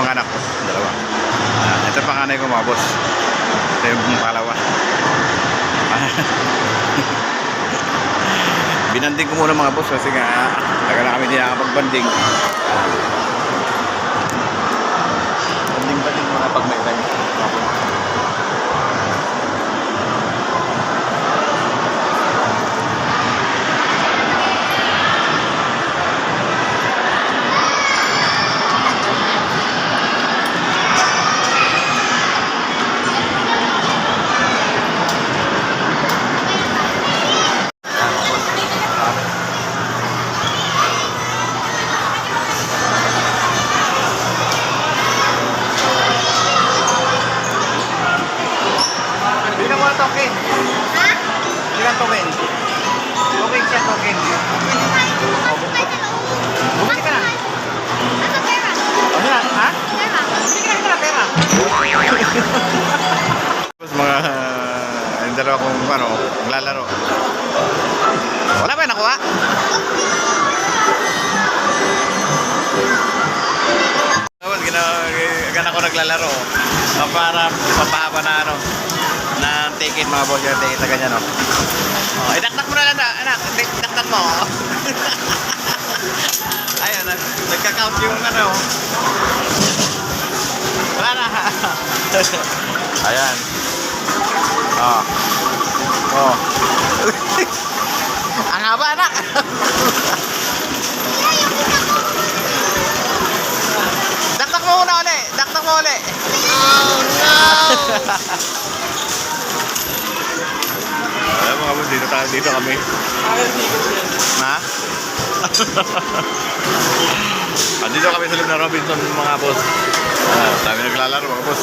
mga anak ko, dalawa. Ah, ito ang panganay ko mga boss. Ito yung pangalawa. Binanding ko muna mga boss kasi nga tagal na kami hindi nakakapagbanding. Token. Ha? Ilan token? Token siya, token. Bumili ka na. Ano pera? Ano na? Ha? Pera. Bumili ka na pera. Tapos mga uh, yung dalawa kong ano, naglalaro. Wala ba nakuha? Tapos gina, gana ko naglalaro. Para papahaba na ano na ticket mga boss yung ticket na ganyan no. Oh, idakdak mo na lang na, anak, idakdak mo. Ayun, nag- nagka-count yung ano. Wala na. Ayan. Oh. Oh. Ang haba anak. Dakdak mo muna uli. Dakdak mo uli. Oh no! Dito, tayo, dito kami. Ha? Andito kami sa loob ng Robinson mga boss. Ah, dami naglalaro mga boss.